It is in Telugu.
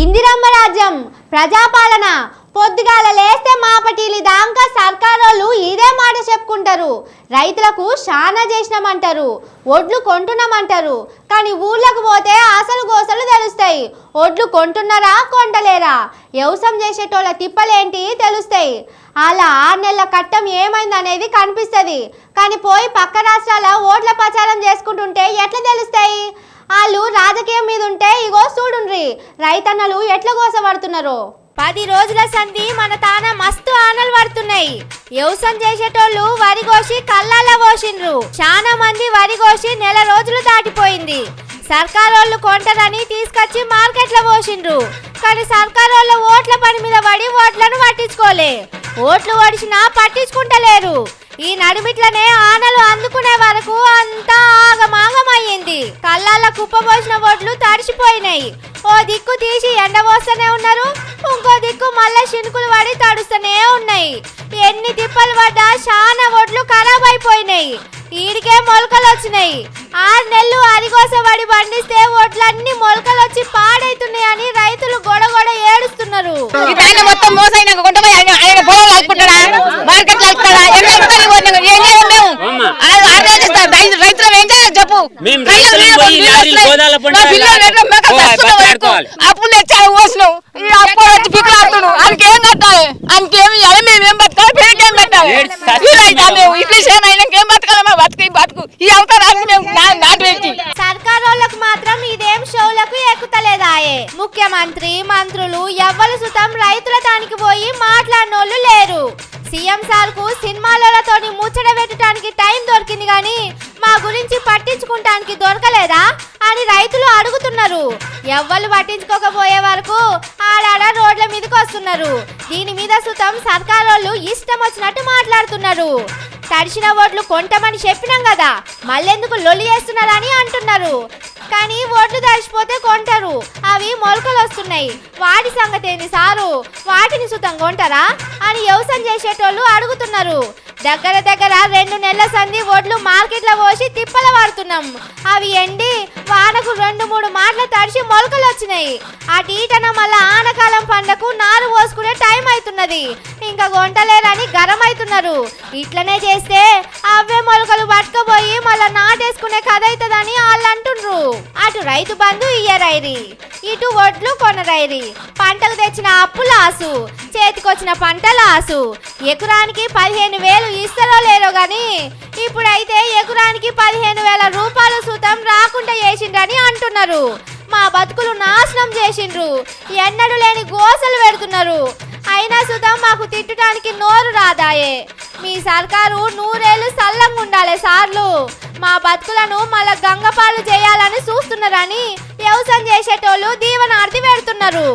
ఇందిరమ్మ రాజ్యం ప్రజాపాలన. పొద్దుగాల లేస్తే మాపటిలి దాంకా సర్కారోళ్ళు ఇదే మాట చెప్పుకుంటారు. రైతులకు శానా చేసినామంటారు. ఒడ్లు కొంటున్నామంటారు. కానీ ఊళ్ళకు పోతే అసలు గోసలు తెలుస్తాయి. ఒడ్లు కొంటున్నారా కొంటలేరా? వ్యవసాయం చేసేటోళ్ళ తిప్పలేంటి తెలుస్తాయి. అలా ఆరు నెలల కట్టం ఏమైందనేది కనిపిస్తుంది. కానీ పోయి పక్క రాష్ట్రాల ఓట్ల ప్రచారం చేసుకుంటుంటే ఎట్లా తెలుస్తాయి? వాళ్ళు రాజకీయం మీద ఉంటే ఇగో చూడుండ్రి. రైతన్నలు ఎట్లా కోసపడుతున్నారు పది రోజుల సంధి మన తాన మస్తు ఆనలు పడుతున్నాయి. వ్యవసాయం చేసేటోళ్ళు వరి కోసి కళ్ళాల పోసిండ్రు. చాలా మంది వరి కోసి నెల రోజులు దాటిపోయింది. సర్కారోళ్ళు కొంటరని తీసుకొచ్చి మార్కెట్లో పోసిండ్రు. కానీ సర్కారోళ్ళ ఓట్ల పని మీద పడి ఓట్లను పట్టించుకోలే. ఓట్లు ఓడిచినా పట్టించుకుంటలేరు. ఈ నడిమిట్లనే ఆనలు అందుకునే వరకు అంతా ఆగమ కళ్ళాల కుప్పబోసిన ఒడ్లు తడిసిపోయినాయి. ఓ దిక్కు తీసి ఎండబోస్తూనే ఉన్నారు. ఇంకో దిక్కు మళ్ళీ శినుకులు పడి తడుస్తూనే ఉన్నాయి. ఎన్ని తిప్పలు పడ్డా చాలా ఒడ్లు ఖరాబ్ అయిపోయినాయి. ఈడికే మొలకలు వచ్చినాయి. ఆరు నెలలు అరిగోస పడి పండిస్తే ఒడ్లన్నీ మొలకలు వచ్చి పాడైతున్నాయని రైతులు గొడగొడ ఏడుస్తున్నారు. మొత్తం ఆయన ఆయన లాక్కుంటాడా? మార్కెట్ ఎన్ని మేము రైతు- అప్పుడు అప్పుడు వచ్చి ఆయనకేం కట్టాలి? ఆయనకేం మేము ఏం బతకాలి? పెట్టాలి వీలైతే. మేము ఆయనకి ఏం బతకాలి? మా బతుకు బతుకు. ఈ అవతారాన్ని మేము నాటు పెట్టి. మాత్రం ఇదేం షోలకు ఎక్కుతలేదాయే. ముఖ్యమంత్రి మంత్రులు ఎవ్వరు సుతం రైతుల తానికి పోయి మాట్లాడినోళ్ళు లేరు. సీఎం సార్కు సినిమాలతోని ముచ్చట పెట్టడానికి టైం దొరికింది కానీ మా గురించి పట్టించుకుంటానికి దొరకలేదా అని రైతులు అడుగుతున్నారు. ఎవ్వరు పట్టించుకోకపోయే వరకు ఆడాడ రోడ్ల మీదకి వస్తున్నారు. దీని మీద సుతం సర్కారోళ్ళు ఇష్టం వచ్చినట్టు మాట్లాడుతున్నారు. తడిసిన ఓట్లు కొంటామని చెప్పినాం కదా మళ్ళెందుకు లొల్లి చేస్తున్నారని అంటున్నారు. కానీ ఓట్లు తడిచిపోతే కొంటారు. అవి మొలకలు వస్తున్నాయి. వాటి సంగతి ఏంది సారు? వాటిని సుతం కొంటారా అని వ్యవసాయం చేసేటోళ్ళు అడుగుతున్నారు. దగ్గర దగ్గర రెండు నెలల సంధి ఒడ్లు మార్కెట్లో పోసి తిప్పల వాడుతున్నాం. అవి ఎండి వానకు రెండు మూడు మాటలు తడిసి మొలకలు వచ్చినాయి. ఆ టీటన మళ్ళా ఆనకాలం పండకు నారు పోసుకునే టైం అవుతున్నది ఇంకా గొంటలేరని గరం అవుతున్నారు ఇట్లనే చేస్తే అవే మొలకలు పట్టుకుపోయి మళ్ళా నాటేసుకునే కథ అవుతుందని వాళ్ళు అంటుండ్రు. అటు రైతు బంధు ఇయ్యరైరి. ఇటు ఒడ్లు కొనరైరి. పంటకు తెచ్చిన అప్పుల ఆసు చేతికొచ్చిన పంటల ఆసు ఎకరానికి పదిహేను వేలు ఇస్తారో లేరో గాని ఇప్పుడైతే ఎకరానికి పదిహేను వేల రూపాయలు సుతం రాకుండా చేసిండ్రని అంటున్నారు. మా బతుకులు నాశనం చేసిండ్రు. ఎన్నడూ లేని గోసలు పెడుతున్నారు. అయినా సుతం మాకు తిట్టడానికి నోరు రాదాయే. మీ సర్కారు నూరేళ్ళు సల్లంగా ఉండాలి సార్లు. మా బతుకులను మళ్ళా గంగపాలు చేయాలని చూస్తున్నారని వ్యవసాయం చేసేటోళ్ళు దీవనార్థి పెడుతున్నారు